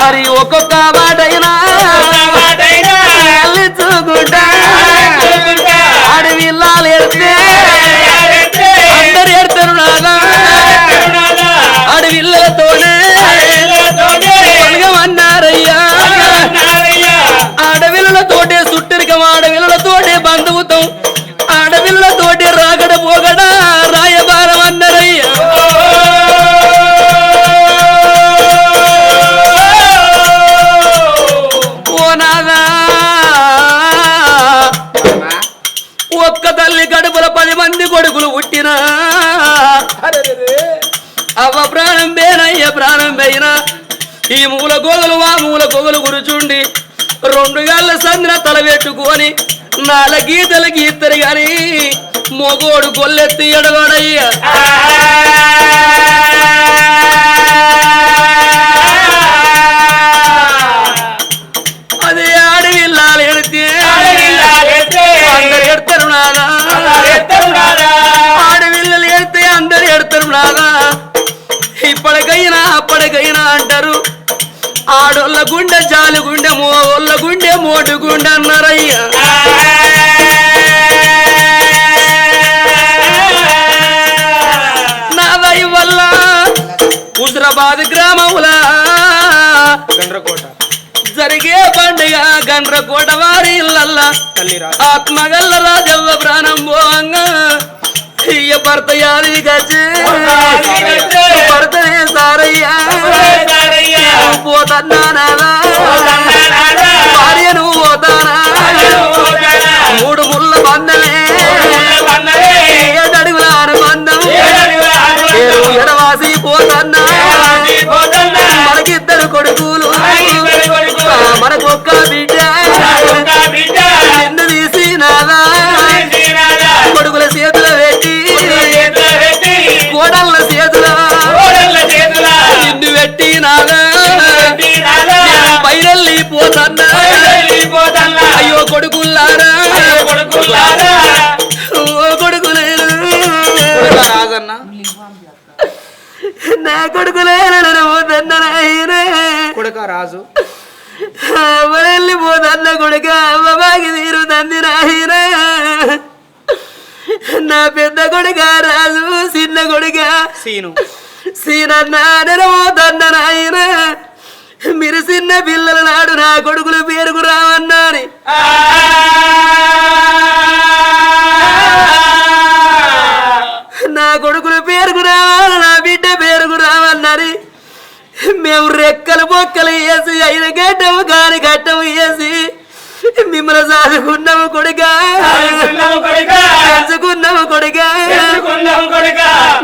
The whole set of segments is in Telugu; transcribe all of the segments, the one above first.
మరి ఒక్కొక్క మాటైనా చూకుంటా అడవిల్లాలు ఎడితే అందరు ఎడతారు నాగా అడవిల్లతోనే పలగమన్నారయ్యా ఆడవిల్లతోటే సుట్టరికం ఆడవిల్లతోటే బంధువుతాం. పది మంది కొడుకులు పుట్టినా. అవ్వ ప్రాణం బేనయ్య ప్రాణం ఈ మూల గోగలు ఆ మూల గోగలు గురుచుండి రెండు గళ్ళ సందిన తల పెట్టుకొని నాల గీతలు గీతరు గాని మొగోడు గొల్లెత్తి ఎడగోడయ్యా. ఆత్మగల్ల రాజవ్వ ప్రాణం పోంగా ఇయ్య భర్త యాది గచ్చే భర్తనే సారయ్యా. పోతన్నా కొడుకుల్లారా ఓ కొడుకులేను రాజన్న? నా పోతన్నా కొడుక రాజు? వెళ్ళిపోతన్న కొడుక? అమ్మబాకి తీరుతంది నాయన. నా పెద్ద కొడుక రాజు చిన్న కొడుక? సీను. సీనన్న నెరపోతన్న నాయన. మీరు చిన్న పిల్లల నాడు నా కొడుకులు పేరుకు రావన్నాని. నా కొడుకులు పేరుకు రావాలి నా బిడ్డ పేరుకు రావన్నది మేము రెక్కలు బొక్కలు వేసి అయిన గడ్డము కాని గడ్డము వేసి మిమ్మల్ని సాదుకున్నాము కొడుక. పెంచుకున్నాము కొడుక.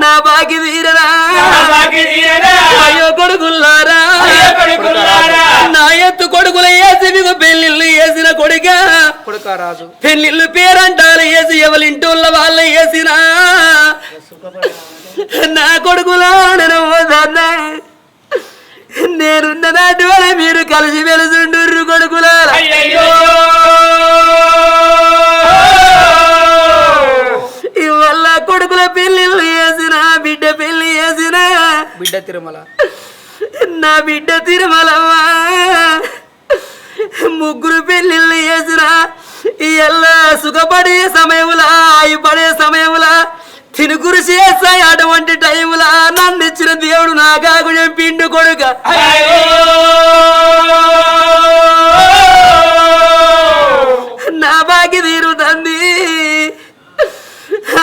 నా బాకి తీరరా అయ్యో కొడుకుల్లారా? నా ఎత్తు కొడుకులు వేసి మీకు పెళ్ళిళ్ళు వేసిన కొడుక? రాజు. పెళ్ళిళ్ళు పేరంటాలు వేసి ఎవరింటోళ్ళ వాళ్ళు వేసినా నా కొడుకులా నేనున్న నాటి వల్ల మీరు కలిసి వెలుసుండ్రు కొడుకులా. బిడ్డ తిరుమల. నా బిడ్డ తిరుమలవ్వ ముగ్గురు పెళ్ళిళ్ళు వేసిన ఇయ్యల్ల సుఖపడే సమయములా పడే సమయములా. తినుగురు చేస్తాయి అటువంటి టైములా. నన్ను ఇచ్చిన దేవుడు నా కాకు పిండు కొడుక. నా బాకి తీరుతుంది.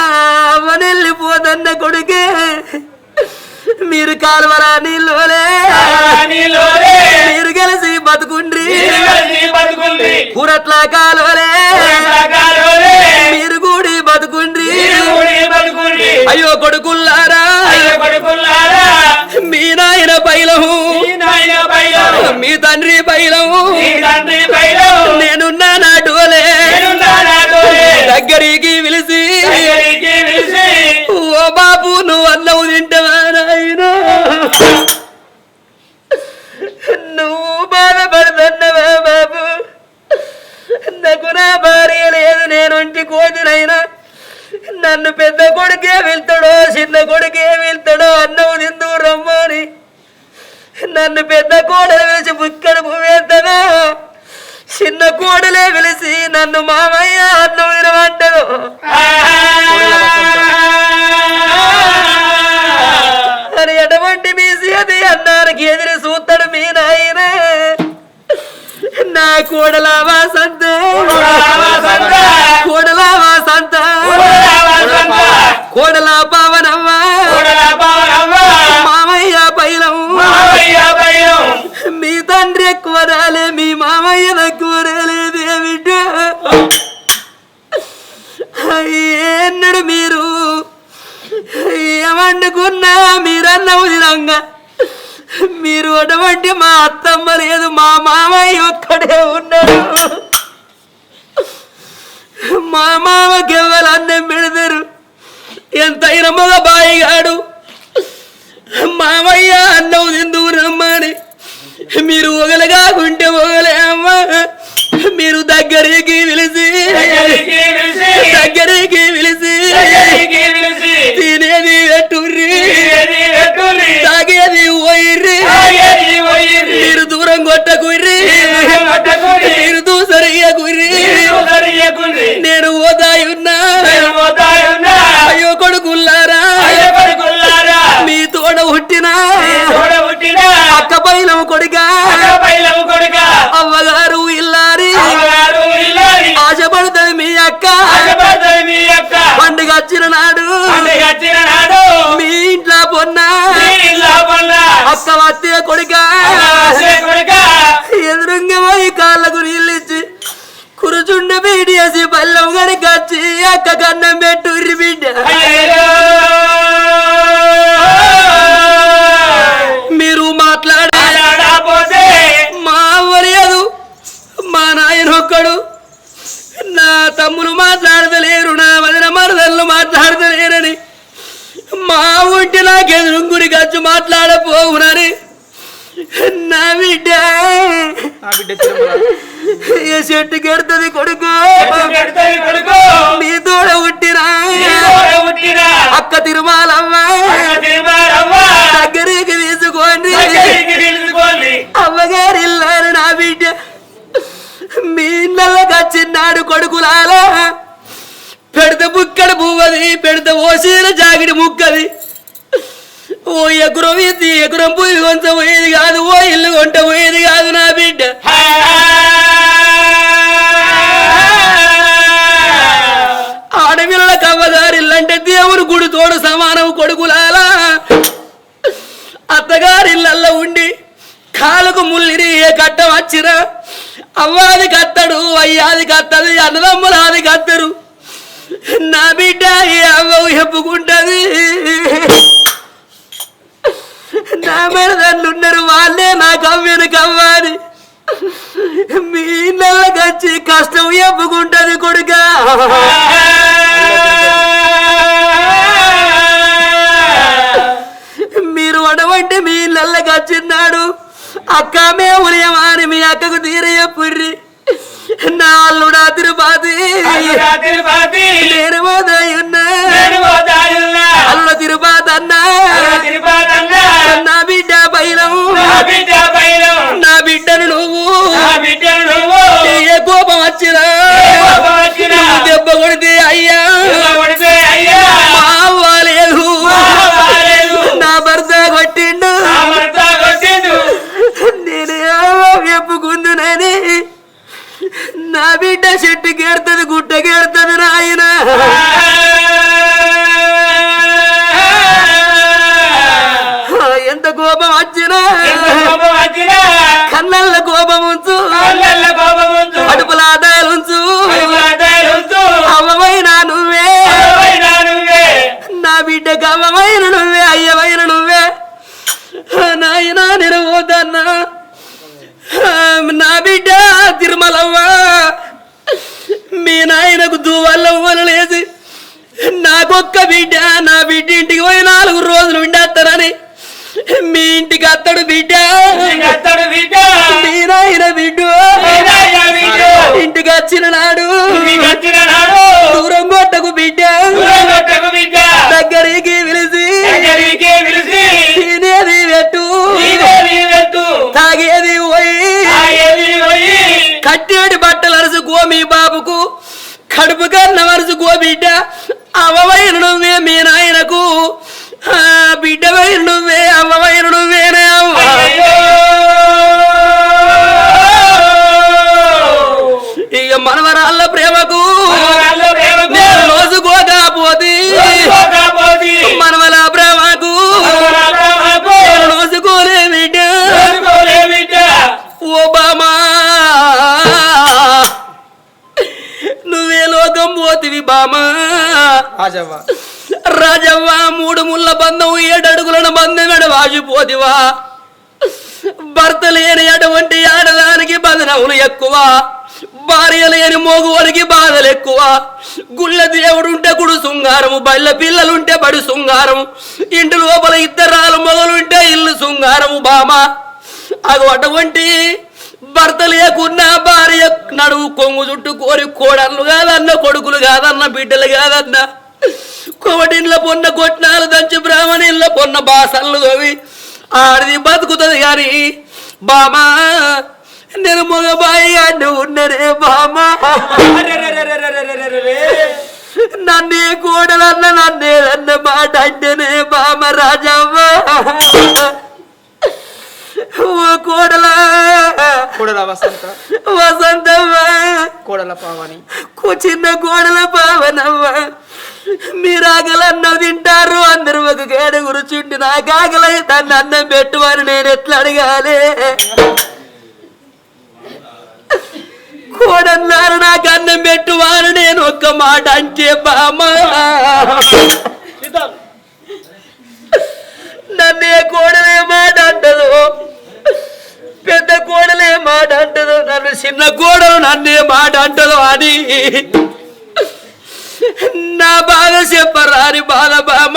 అవనెళ్ళిపోతన్న కొడుకే. మీరు కాలువరా నీళ్ళోలే. మీరు కలిసి బతుకుండ్రి. కూరట్ల కాలువలే. మీరు కూడి బతుకుండ్రి. అయ్యో కొడుకుల్లారా. మీ నాయన పైలము మీ తండ్రి పైలము నేనున్నా నాటువలే. దగ్గరికి పిలిచి ఓ బాబు నువ్వు అన్నవు తింటావా నాయనా నువ్వు బాధపడుతున్నావా బాబు? నాకు నా భార్య లేదు నేను ఇంటి కోతినైనా. నన్ను పెద్ద కొడుకే వెళ్తాడో చిన్న కొడుకే వెళ్తాడో అన్నం తిందు రమ్మని నన్ను పెద్ద కోడలు పిలిచి బుక్కడు వేస్తాడో చిన్న కోడలే పిలిచి నన్ను మామయ్య అన్నం తినమంటారు కోడలా వాసంత కోడలా వాసంత కోడలా పావనవ్వ? మామయ్య పైలం. మీ తండ్రి ఎక్కువ రాలే మీ మామయ్య తక్కువ రాలేదేమిటో ఎన్నడు మీరు. ఏమనుకున్నా మీరన్నవు తినంగా మీరు అటువంటి మా అత్తమ్మ లేదు మా మామయ్య ఒక్కడే ఉన్నాడు మా మామకి ఎవరు అన్నం పెడతారు. ఎంతైనా మగ బాయిగాడు. మామయ్య అన్నం తిందు రమ్మని. మీరు ఒగలుగా ఉంటే ఒగలే అమ్మా. మీరు దగ్గరికి పిలిచి. దగ్గరికి పిలిచి. తినేది పెట్టుర్రి తాగేది పోయిర్రి మీరు దూరం కొట్టకుర్రి. మీరు దూసరిగా కుర్రి నేను ఓదాయున్నా. అయ్యో కొడుకుల్లారా. మాట్లాడపోవునని నా బిడ్డ. చెట్టు కెడుతుంది కొడుకు? నీ తోడ పుట్టినా అక్క తిరుమలమ్మ. దగ్గరికి తీసుకోండి అమ్మగారు ఇల్లారు నా బిడ్డ. మీ ఇళ్ళకి వచ్చిన్నాడు కొడుకులాలా పెడత బుక్కడు పువ్వది పెడత ఓసీల జాగిడి ముక్కది. ఓ ఎగురం ఇది ఎగురం పోయి కొంత పోయేది కాదు ఓ ఇల్లు కొంట పోయేది కాదు నా బిడ్డ. ఆడపిల్లల కవ్వదారిల్లంటే దేవుడు గుడి తోడు సమానం కొడుకులాలా అత్తగారిళ్ళల్లో ఉండి కాలుకు ముల్లిరి ఏ కట్టం వచ్చినా అవ్వాది కత్తడు అయ్యాది కత్తది అన్నదమ్ములాది కత్తరు. నా బిడ్డ ఏ అవ్వ చెప్పుకుంటది నా మెడదన్నున్నారు వాళ్ళే నా అవ్వను కవ్వాలి మీ నెలకొచ్చి కష్టం ఎప్పుకుంటది కొడుకా? మీరు అడవంటే మీ ఇళ్ళకి వచ్చిన్నాడు అక్క మేము అని మీ అక్కకు తీరయ్య పుర్రి. నా అల్లుడా తిరుపతి నేను పోదాయి ఉన్నా అల్లుడ తిరుపతి అన్నా నా బిడ్డ పైలము నా బిడ్డను నువ్వు. ఏ కోపం వచ్చినా. దెబ్బ కొడితే అయ్యా. ఇంటికి పోయి నాలుగు రోజులు ఉండేస్తానని మీ ఇంటికి అత్తడు బిడ్డ. అత్తడు బిడ్డ. ఇంటికి వచ్చిన నాడు దూరం కొట్టకు బిడ్డ. దగ్గరికి పిలిచి తినేది పెట్టు. తాగేది పోయి. కట్టేటి బట్టలు అరుసుకో మీ బాబుకు. కడుపు కన్న వరుసుకో బిడ్డ. అవవైన నువ్వే మీ నాయనకు. ఆ, బిడ్డవైన నువ్వే అవ్వవైన నువ్వేనే అవ్వ ఇక మనవరాళ్ళ ప్రేమకు ప్రేమకు నేను రోజుకోకపోతే రాజవ్వ. రాజవ్వ మూడు ముళ్ళ బంధం ఏడడుగులను బంధం వాసిపోతివా భర్త లేని అటువంటి ఆడదానికి బంధనములు ఎక్కువ? భార్య లేని మోగువనికి బాధలు ఎక్కువ గుళ్ళ దేవుడుంటే గుడు శృంగారము బళ్ళ పిల్లలుంటే బడి శృంగారము ఇంటి లోపల ఇద్దరాలు మొగలుంటే ఇల్లు శృంగారము బామ? అది అటువంటి భర్త లేకున్నా భార్య నడువు కొంగు చుట్టూ కోరి కోడళ్ళు కాదన్న కొడుకులు కాదన్న బిడ్డలు కాదన్న కోవటింట్లో పొన్న కొట్నాలు దంచి బ్రాహ్మణిల్లో పొన్న బాసళ్ళు తోవి ఆడిది బతుకుతుంది కానీ బామా నేను మగబాయి అడ్డు ఉన్నరే బామా. నన్నే కోడలన్న నన్నేదన్న మాట అంటేనే బామ రాజవ్వ. కోడలా. కూడల వసంత. వసంతవ్వ కూడల పావని. చిన్న కోడల పావనవ్వ మీరు ఆకలన్నం తింటారు అందరూ ఒక గేడ కూర్చుండి నాకు ఆకలి దాన్ని అన్నం పెట్టువని నేను ఎట్లా అడగాలి? కోడన్నారు నాకు అన్నం పెట్టువాని నేను ఒక్క మాట అంటే బామ్మ. నన్నే కోడలే మాట అంటదు? పెద్ద కోడలే మాట అంటదు నన్ను చిన్న కోడలు నన్నే మాట అంటదు అని. నా బాధ చెప్పరాని బాధ బామ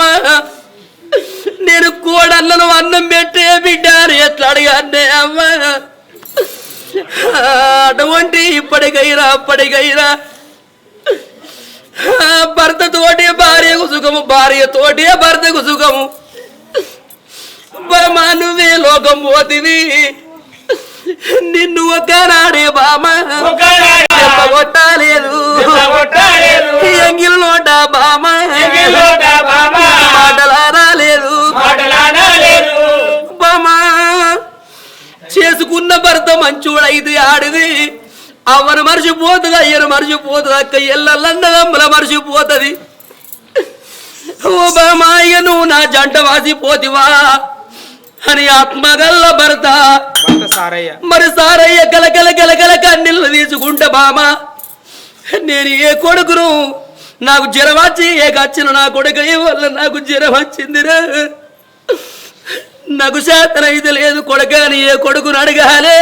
నేను కోడళ్ళను అన్నం పెట్టే బిడ్డారు ఎట్లా అడిగానే అమ్మ. అటువంటి ఇప్పటికైనా అప్పటికైనా. భర్త తోటి భార్యకు సుఖము భార్యతోటి భర్తకు సుఖము. బామా నువ్వే లోకం పోతివి. నిన్ను ఒకనాడే బామ. కొట్టాలేదు కొట్టాలేదు. ఎంగిల్ నోట బామ. మాటలాడలేదు. బామ చేసుకున్న భర్త మంచోడైతే ఆడిది. అవ్వను మర్చిపోతుంది అయ్యను మర్చిపోతుంది అక్క ఎల్లన్నదమ్మల మర్చిపోతుంది. ఓ బామా ఇక నువ్వు నా జంట వాసిపోతివా. అని ఆత్మగల్ల భర్త సారయ్య. మరి సారయ్య గలగల గలగల కన్నీళ్ళు తీసుకుంటే బామా. నేను ఏ కొడుకును నాకు జ్వరం వచ్చి ఏ వచ్చిన నా కొడుకు వల్ల నాకు జ్వరం వచ్చిందిరా. నాకు శాతం ఇది లేదు కొడుక అని ఏ కొడుకును అడగాలే.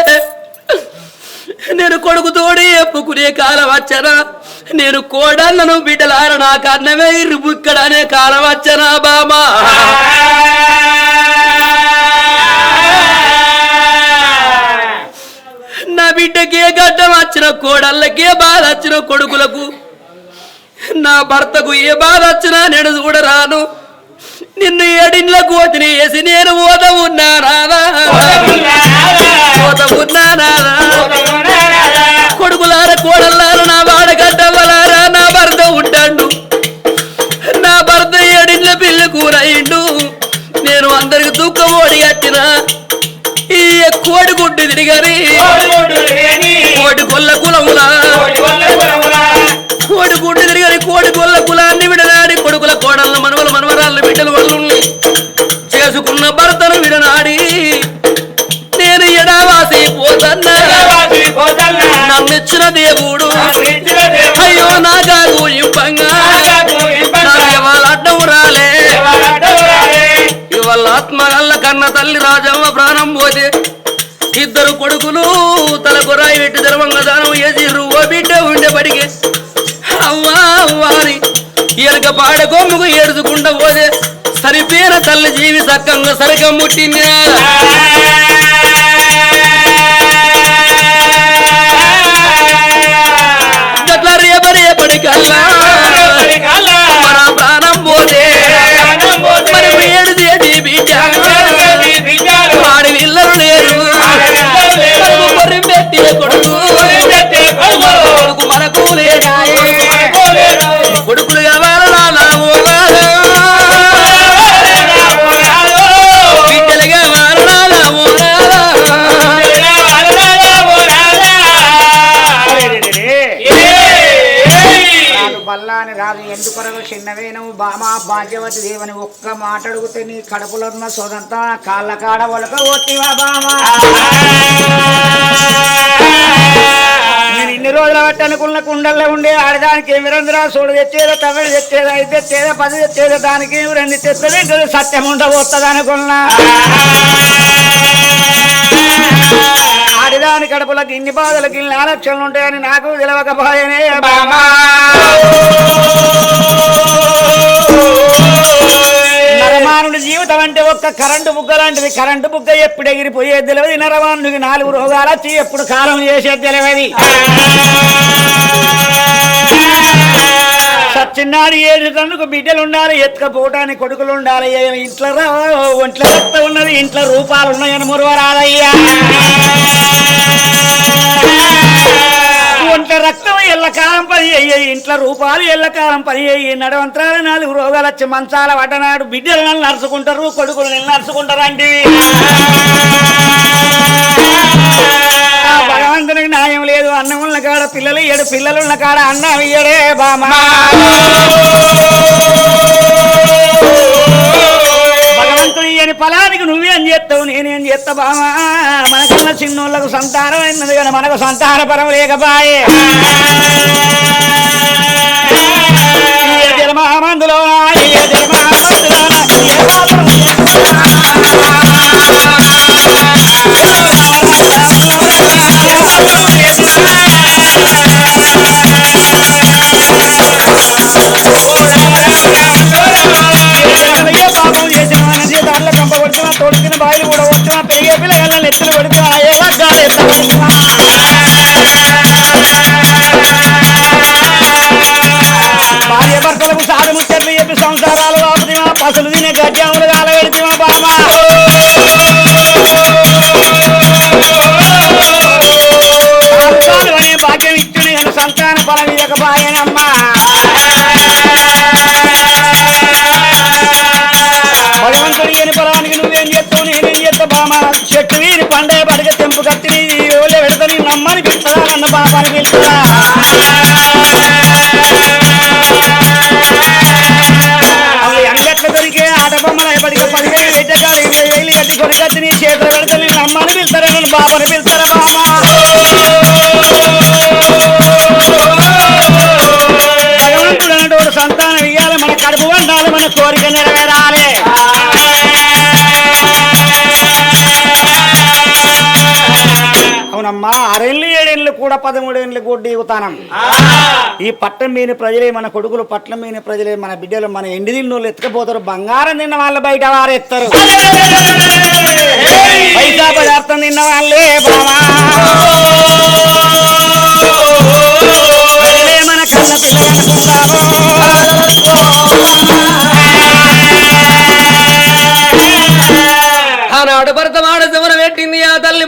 నేను కొడుకుతోడి ఎప్పుకునే కాలం వచ్చానా. నేను కోడళ్ళను బిడ్డలార నాకు అన్నమే ఇరుబుక్కడ అనే కాలం వచ్చానా బామా. నా బిడ్డకే గడ్డం వచ్చిన కోడళ్ళకే బాధ వచ్చిన కొడుకులకు నా భర్తకు ఏ బాధ వచ్చినా నేను కూడా రాను నిన్ను ఏడిన్లకు వదిలి వేసి నేను ఓద ఉన్నా రాదా ఓద ఉన్నా రాదా కొడుకులార కోడల్లార నా వాడగడ్డవలారా నా భర్త ఉంటాడు నా భర్త ఏడిండ్ల పిల్లి కూరయిండు నేను అందరికి దుఃఖం ఓడి కట్టిన ఈ కోడి గుడ్డు తిరిగని. కోడి కొల్ల కులములా? కోడి గుడ్డు తిరిగని కోడి కొల్ల కులాన్ని విడనాడి కొడుకుల కోడళ్ళ మనవల మనవరాళ్ళ బిడ్డలు వాళ్ళు చేసుకున్న భర్తను విడనాడి నేను ఎడావాసి పోతన్నా. నన్ను ఇచ్చిన దేవుడు అయ్యో నా కాదు ఇంపంగా ఇవాళ ఆత్మగల్ల కన్న తల్లి రాజమ్మ ప్రాణం పోతే ఇద్దరు కొడుకులు తల రాయి పెట్టి ధర్మంగా దానం చేసి రువ్వ బిడ్డ ఉండే బడికి. అవ్వా అవ్వా అని ఎలుక పాడ కొమ్ముకు ఏడుచుకుంటా పోతే సరిపోయిన తల్లి జీవి సక్కంగా సరిగం ముట్టింది గట్ల రేప రేపటి కల్లా కొడుకులు కావాలనా రాదు బల్లాని రాదు ఎందుకొరకు చిన్నవేను బామా భాగ్యవతి దేవని ఒక్క మాట అడిగితే నీ కడుపులో ఉన్న సోదంతా కాళ్ళ కాడ ఒలక ఓతివా బామా రోజుల బట్టి అనుకున్న కుండల్లో ఉండే ఆడదానికి ఏమి రందురా చూడు తెచ్చేదో తమిళ తెచ్చేదా ఇది తెచ్చేదో పది తెచ్చేదో దానికి రెండు తెచ్చలేదు సత్యం ఉండబోతుంది అనుకున్నా. ఆడిదాని కడుపులకు ఇన్ని బాధలకు ఇన్ని ఆలోచనలు ఉంటాయని నాకు తెలవకపోయేనే బామా. కరెంటు బుగ్గ లాంటిది. కరెంటు బుగ్గ ఎప్పుడు ఎగిరిపోయేది తెలియదు. నరమానుడికి నాలుగు రోగాలు వచ్చి ఎప్పుడు కాలం చేసేది తెలియదు. చిన్నాడు ఏడు తన్నుకు బిడ్డలు ఉండాలి ఎత్తుకపోవటానికి కొడుకులు ఉండాలి ఇంట్లో ఒంట్లో రక్తం ఉన్నది ఇంట్లో రూపాలు ఉన్నాయని మురవరాదయ్యా ఒంట్లో రక్తం ఎల్లకాలం పని అయ్యాయి ఇంట్లో రూపాలు ఎల్లకాలం పని అయ్యి నడవంతరాలు నాలుగు రోగాలు వచ్చి మంచాల వడనాడు బిడ్డలు నన్ను నడుచుకుంటారు కొడుకులు నిన్ను నడుచుకుంటారు అంటే భగవంతునికి న్యాయం లేదు. అన్నం ఉన్న కాడ పిల్లలు ఇయ్యడు పిల్లలు ఉన్న కాడ అన్నం ఇయ్యడే బామా భగవంతుడు ఇయ్యని ఫలానికి నువ్వేం చేస్తావు నేనేం చేస్తా బామా మనకన్నా చిన్నోళ్ళకు సంతానం అయినది కానీ మనకు సంతాన పరం లేకపాయే ఈ జన్మామందులో ఈ జన్మామందులో కానీ సంతాన ఫలం ఇవ్వకపాయనమ్మా భగవంతుడి అని పొలానికి నువ్వేం చేస్తావు? నేనేం చేస్తా బామా? చెట్టు వీని పండే పడగ తెంపు కత్తిని ఓలే పెడతా నీ నమ్మని పిలుస్తుందా నన్ను బాబాని పిలుస్తుందా అవి అంగట్ల దొరికే ఆట బొమ్మల ఎప్పటికీ పదిహేను ఎడ్డకాడ ఇరవై వేలు కట్టి కొనకత్తి నీ చేతులు పెడతా నీ నమ్మని పిలుస్తారా? నన్ను బాబాని పిలుస్తారా బామా? అవునమ్మా ఆరేళ్ళు ఏడేళ్ళు కూడా పదమూడేళ్ళు కూడా దిగుతానం ఈ పట్టం మీని ప్రజలే మన కొడుకులు పట్లం మీని ప్రజలే మన బిడ్డలు మన ఎండి తిన్నోళ్ళు ఎత్తుకపోతారు. బంగారం తిన్న వాళ్ళు బయట వారెత్తారు పైసా పదార్థం తిన్న వాళ్ళే బామా ప్రజలే మన కన్న పిల్లలు ఆనాడు భరత మాట శమన పెట్టింది ఆ తల్లి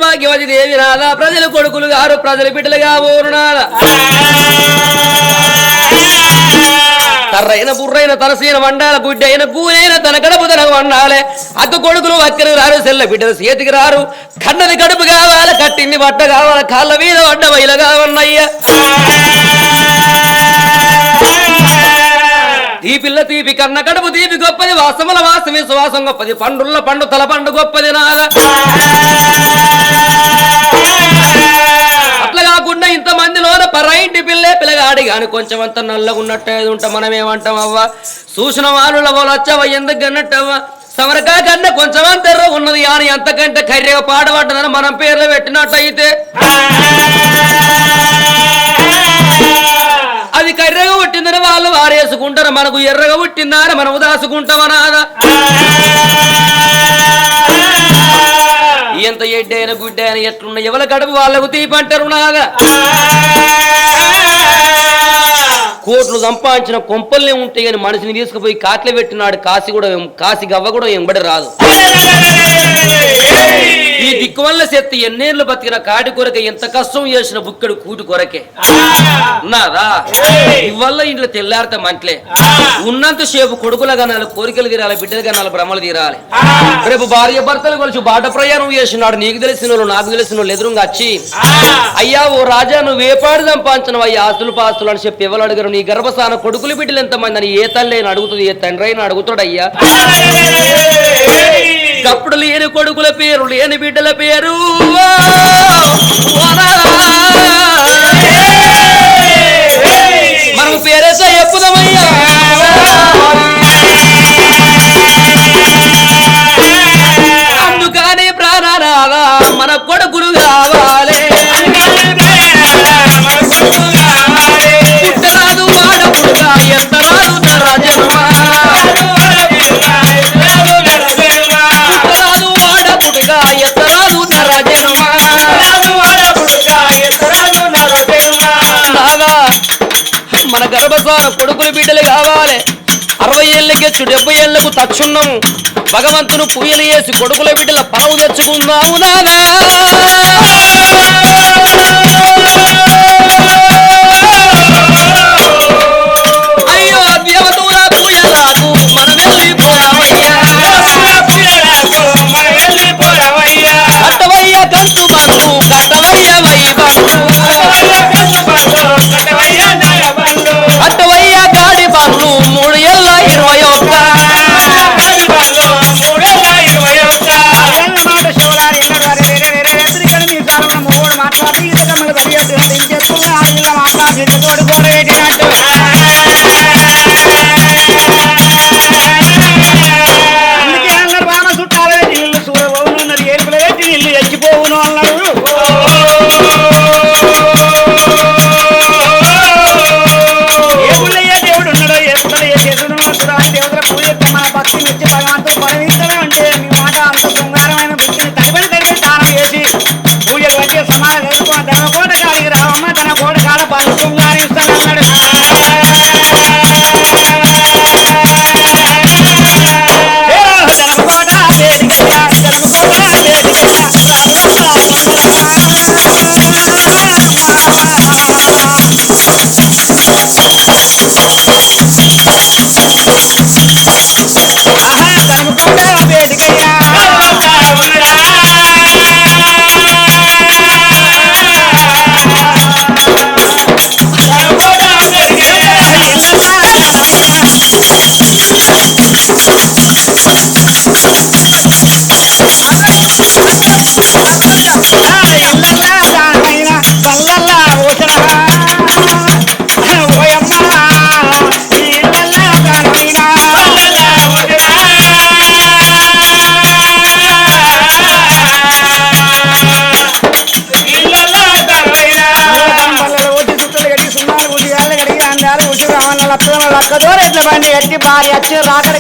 భాగ్యవతి ప్రజల కొడుకులు గారు ప్రజల బిడ్డలుగా ఊరునాద తర్రైన బుర్రైన తలసీన వండాల గుడ్డ అయిన గూనైన తన కడుపు తన వండాలే. అక్క కొడుకులు అక్కడికి రారు సెల్ల బిడ్డలు చేతికి రారు. కన్నది కడుపు కావాల కట్టింది బట్ట కావాల కాళ్ళ మీద వడ్డ వైలగా కావన్నయ్యా. ఈ పిల్ల తీపి కన్న కడుపు తీపి గొప్పది వాసముల వాసమి సువాసం గొప్పది పండుల్ల పండు తల పండు గొప్పది నాగా. ఆడి కానీ కొంచెం అంత నల్లగా ఉన్నట్టు ఏది ఉంటా మనం ఏమంటాం అవ్వ? చూసిన వాళ్ళు వాళ్ళు వచ్చావా? ఎందుకు అన్నట్టవ్వా సమరకా కన్నా కొంచెం అంత ఎర్ర ఉన్నది కానీ ఎంతకంటే కర్రెగా పాడబడ్డదని మనం పేర్లు పెట్టినట్టయితే. అది కర్రెగా పుట్టిందని వాళ్ళు వారేసుకుంటారు. మనకు ఎర్రగా పుట్టిందని మనం దాసుకుంటామనా ఎంత ఎడ్డైన గుడ్డైన ఎట్లున్న ఎవరి గడుపు వాళ్ళకు తీపంటారు నాగా కోట్లు సంపాదించిన కొంపల్నే ఉంటాయి కానీ మనిషిని తీసుకుపోయి కాకిలే పెట్టినాడు. కాశీ కూడా కాశీ గవ్వ కూడా ఎంబడి రాదు. ఈ దిక్కు వల్ల చెత్త ఎన్నేళ్ళు బతికిన కాటి కొరకే ఎంత కష్టం చేసిన బుక్కడు కూటి కొరకే. ఉన్నారా? ఇవల్ల ఇంట్లో తెల్లారితే మంటలే. ఉన్నంత సేపు కొడుకుల గనాలు కోరికలు తీరాలి బిడ్డలు గనాలు భ్రమలు తీరాలి. రేపు భార్య భర్తలు కలిసి బాట ప్రయాణం చేసినాడు. నీకు తెలిసిన వాళ్ళు నాకు తెలిసిన వాళ్ళు ఎదురుగా వచ్చి అయ్యా ఓ రాజా నువ్వు ఏ పాడు సంపాదించినవయ్యా? ఆస్తులు పాస్తులు అని చెప్పి ఎవరు అడిగారు? నీ గర్భస్థాన కొడుకులు బిడ్డలు ఎంతమంది అని ఏ తల్లి అయినా అడుగుతుంది ఏ తండ్రి అయినా అడుగుతాడయ్యా కప్పుడు లేని కొడుకుల పేరు లేని బిడ్డల పేరు. కూర్చున్నాము భగవంతును పూయలు వేసి కొడుకుల బిడ్డల పావు తెచ్చుకుందాము నానా.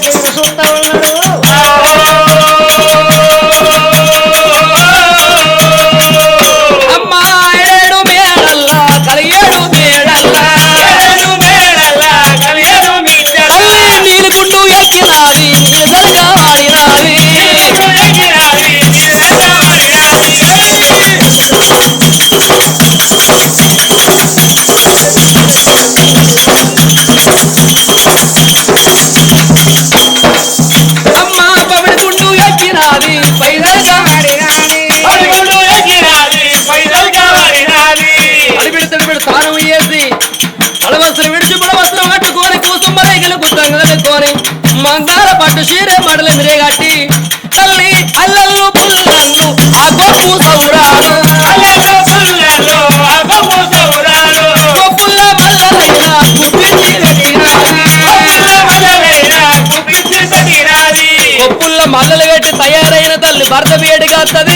রসুলটা mata de